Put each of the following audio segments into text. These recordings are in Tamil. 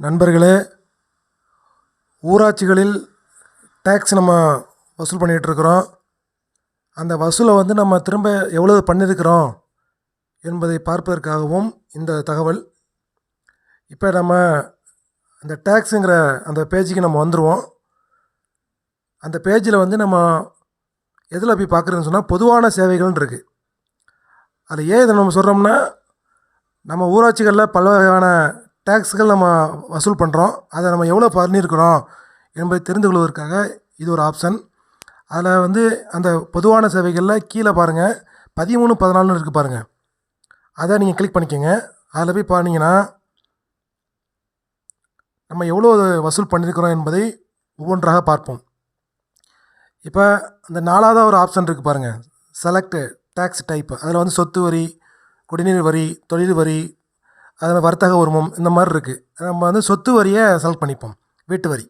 நண்பர்களே ஊராட்சிகளில் டேக்ஸ் நம்ம வசூல் பண்ணிகிட்ருக்குறோம் அந்த வசூலை வந்து நம்ம திரும்ப எவ்வளவு பண்ணியிருக்கிறோம் என்பதை பார்ப்பதற்காகவும் இந்த தகவல். இப்போ நம்ம அந்த டேக்ஸுங்கிற அந்த பேஜுக்கு நம்ம வந்துடுவோம் அந்த பேஜில் வந்து நம்ம எதில் போய் பார்க்குறதுன்னு சொன்னால் பொதுவான சேவைகள்னு இருக்குது அதில் ஏன் இதை நம்ம சொல்கிறோம்னா நம்ம ஊராட்சிகளில் பல வகையான டேக்ஸ்கள் நம்ம வசூல் பண்ணுறோம் அதை நம்ம எவ்வளோ பண்ணியிருக்கிறோம் என்பதை தெரிந்து கொள்வதற்காக இது ஒரு ஆப்ஷன் அதில் வந்து அந்த பொதுவான சேவைகளில் கீழே பாருங்கள் பதிமூணு பதினாலுன்னு இருக்குது பாருங்கள் அதை நீங்கள் கிளிக் பண்ணிக்கோங்க. அதில் போய் பாருங்கன்னா நம்ம எவ்வளோ வசூல் பண்ணியிருக்கிறோம் என்பதை ஒவ்வொன்றாக பார்ப்போம். இப்போ அந்த நாலாவது ஒரு ஆப்ஷன் இருக்குது பாருங்கள் செலக்ட் டேக்ஸ் டைப் அதில் வந்து சொத்து வரி குடிநீர் வரி தொழில் வரி அதில் வர்த்தக உரிமம் இந்த மாதிரி இருக்குது நம்ம வந்து சொத்து வரியை செலக்ட் பண்ணிப்போம் வீட்டு வரி.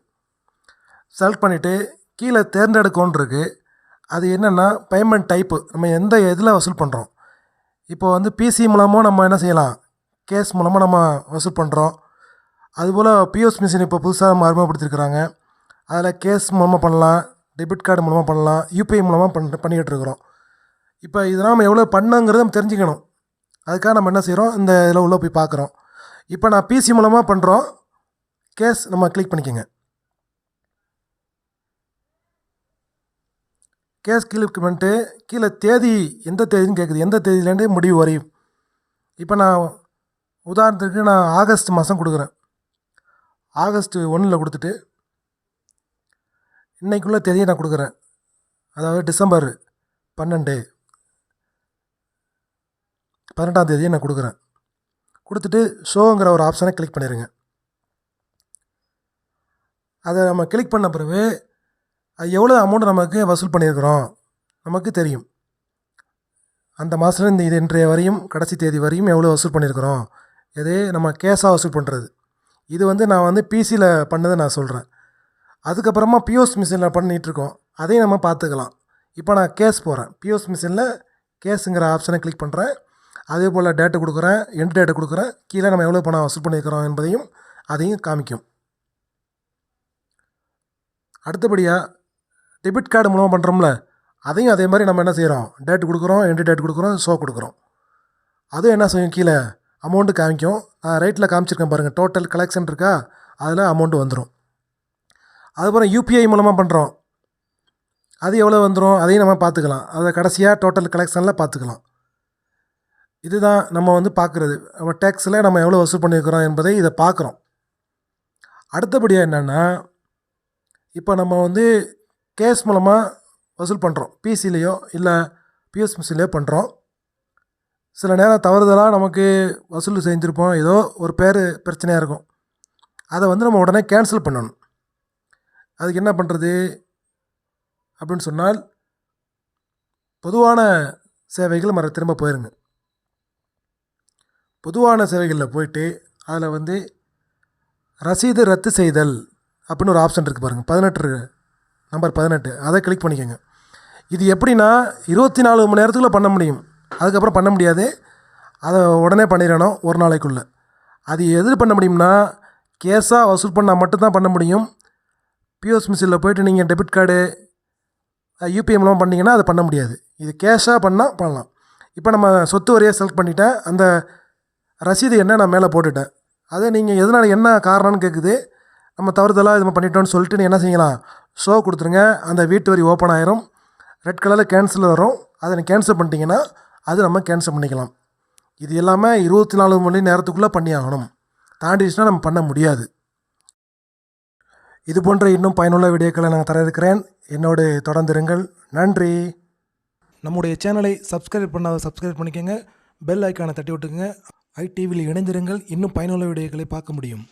செலக்ட் பண்ணிவிட்டு கீழே தேர்ந்தெடுக்கோன்னு இருக்குது அது என்னென்னா பேமெண்ட் டைப்பு நம்ம எந்த இதில் வசூல் பண்ணுறோம் இப்போ வந்து பிசி மூலமாக நம்ம என்ன செய்யலாம்? கேஸ் மூலமாக நம்ம வசூல் பண்ணுறோம் அதுபோல் பிஎஸ் மிஷின் இப்போ புதுசாக நம்ம அறிமுகப்படுத்திருக்கிறாங்க. அதில் கேஸ் மூலமாக பண்ணலாம் டெபிட் கார்டு மூலமாக பண்ணலாம் யூபிஐ மூலமாக பண்ண பண்ணிக்கிட்டு இருக்கிறோம். இப்போ இதெல்லாம் நம்ம எவ்வளோ பண்ணுங்கிறத நம்ம தெரிஞ்சுக்கணும். அதுக்காக நம்ம என்ன செய்கிறோம் இந்த இதில் உள்ளே போய் பார்க்குறோம் இப்போ நான் பிசி மூலமாக பண்ணுறோம் கேஸ் நம்ம கிளிக் பண்ணிக்கோங்க. கேஸ் கிளிக் பண்ணிட்டு கீழே தேதி எந்த தேதின்னு கேட்குது எந்த தேதியிலேருந்து முடிவு வரையும் இப்போ நான் உதாரணத்துக்கு நான் ஆகஸ்ட் மாதம் கொடுக்குறேன். ஆகஸ்ட் ஒன்றில் கொடுத்துட்டு இன்றைக்குள்ளே தேதியை நான் கொடுக்குறேன். அதாவது டிசம்பர் பன்னெண்டு. பதினெட்டாம் தேதியை நான் கொடுக்குறேன். கொடுத்துட்டு ஷோங்கிற ஒரு ஆப்ஷனை கிளிக் பண்ணிடுங்க அதை நம்ம கிளிக் பண்ண பிறகு எவ்வளோ அமௌண்ட் நமக்கு வசூல் பண்ணியிருக்கிறோம்? நமக்கு தெரியும். அந்த மாதத்தில் இந்த இது இன்றைய வரையும் கடைசி தேதி வரையும் எவ்வளோ வசூல் பண்ணியிருக்கிறோம்? இதே நம்ம கேஸாக வசூல் பண்ணுறது இது வந்து நான் வந்து பிசியில் பண்ணதை நான் சொல்கிறேன் அதுக்கப்புறமா பிஓஸ் மிஷினில் பண்ணிகிட்ருக்கோம் அதையும் நம்ம பார்த்துக்கலாம். இப்போ நான் கேஸ் போகிறேன் பிஓஸ் மிஷினில் கேஸுங்கிற ஆப்ஷனை கிளிக் பண்ணுறேன் அதே போல் டேட்டு கொடுக்குறேன் எண்ட் டேட்டை கொடுக்குறேன் கீழே நம்ம எவ்வளோ பணம் வசூல் பண்ணியிருக்கிறோம் என்பதையும் அதையும் காமிக்கும். அடுத்தபடியாக டெபிட் கார்டு மூலமாக பண்ணுறோம்ல அதையும் அதே மாதிரி நம்ம என்ன செய்கிறோம் டேட் கொடுக்குறோம் எண்ட் டேட் கொடுக்குறோம் ஷோ கொடுக்குறோம். அதுவும் என்ன செய்யும் கீழே? அமௌண்ட்டு காமிக்கும். நான் ரைட்டில் காமிச்சிருக்கேன் பாருங்கள் டோட்டல் கலெக்ஷன் இருக்கா? அதில் அமௌண்ட்டு வந்துடும் அதுக்கப்புறம் யூபிஐ மூலமாக பண்ணுறோம் அது எவ்வளோ வந்துடும் அதையும் நம்ம பார்த்துக்கலாம். அதை கடைசியாக டோட்டல் கலெக்ஷனில் பார்த்துக்கலாம். இதுதான் நம்ம வந்து பார்க்குறது. நம்ம டேக்ஸில் நம்ம எவ்வளோ வசூல் பண்ணியிருக்கிறோம் என்பதை இதை பார்க்குறோம். அடுத்தபடியாக என்னென்னா இப்போ நம்ம வந்து கேஸ் மூலமாக வசூல் பண்ணுறோம் பிசிலேயோ இல்லை பிஎஸ் மிஷின்லேயோ பண்ணுறோம் சில நேரம் தவறுதலாக நமக்கு வசூல் செஞ்சுருப்போம். ஏதோ ஒரு பேர் பிரச்சனையாக இருக்கும். அதை வந்து நம்ம உடனே கேன்சல் பண்ணணும். அதுக்கு என்ன பண்ணுறது அப்படின்னு சொன்னால் பொதுவான சேவைகள் மற திரும்ப போயிருங்க. பொதுவான சேவைகளில் போயிட்டு அதில் வந்து ரசீது ரத்து செய்தல் அப்படின்னு ஒரு ஆப்ஷன் இருக்குது பாருங்கள் பதினெட்டு நம்பர் பதினெட்டு. அதை கிளிக் பண்ணிக்கோங்க. இது எப்படின்னா இருபத்தி நாலு மணி நேரத்துக்குள்ளே பண்ண முடியும். அதுக்கப்புறம் பண்ண முடியாது. அதை உடனே பண்ணிடணும் ஒரு நாளைக்குள்ளே. அது எது பண்ண முடியும்னா கேஸாக வசூல் பண்ணால் மட்டும்தான் பண்ண முடியும். பிஓஎஸ் மிஷினில் போயிட்டு நீங்கள் டெபிட் கார்டு யூபிஐ மூலமாக பண்ணிங்கன்னா அதை பண்ண முடியாது. இது கேஷாக பண்ணால் பண்ணலாம். இப்போ நம்ம சொத்து வரியாக செலக்ட் பண்ணிட்டேன் அந்த ரசீது என்ன நான் மேலே போட்டுட்டேன். அதை நீங்கள் எதனால் என்ன காரணம்னு கேட்குது நம்ம தவறுதலாக இது பண்ணிட்டோம்னு சொல்லிட்டு என்ன செய்யலாம்? ஷோ கொடுத்துருங்க. அந்த வீட்டு வரி ஓப்பன் ஆயிரும். ரெட் கலரில் கேன்சல் வரும். அதை நீ கேன்சல் பண்ணிட்டீங்கன்னா அது நம்ம கேன்சல் பண்ணிக்கலாம். இது எல்லாமே இருபத்தி நாலு மணி நேரத்துக்குள்ளே பண்ணி ஆகணும். தாண்டிடுச்சுன்னா நம்ம பண்ண முடியாது. இது போன்ற இன்னும் பயனுள்ள வீடியோக்களை நான் தர இருக்கிறேன் என்னோடு தொடர்ந்திருங்கள் நன்றி. நம்முடைய சேனலை சப்ஸ்கிரைப் பண்ணாத சப்ஸ்கிரைப் பண்ணிக்கோங்க. பெல் ஐக்கானை தட்டி விட்டுக்குங்க. ஐடிவியில் இணைந்திருங்கள். இன்னும் பயனுள்ள வீடியோக்களை பார்க்க முடியும்.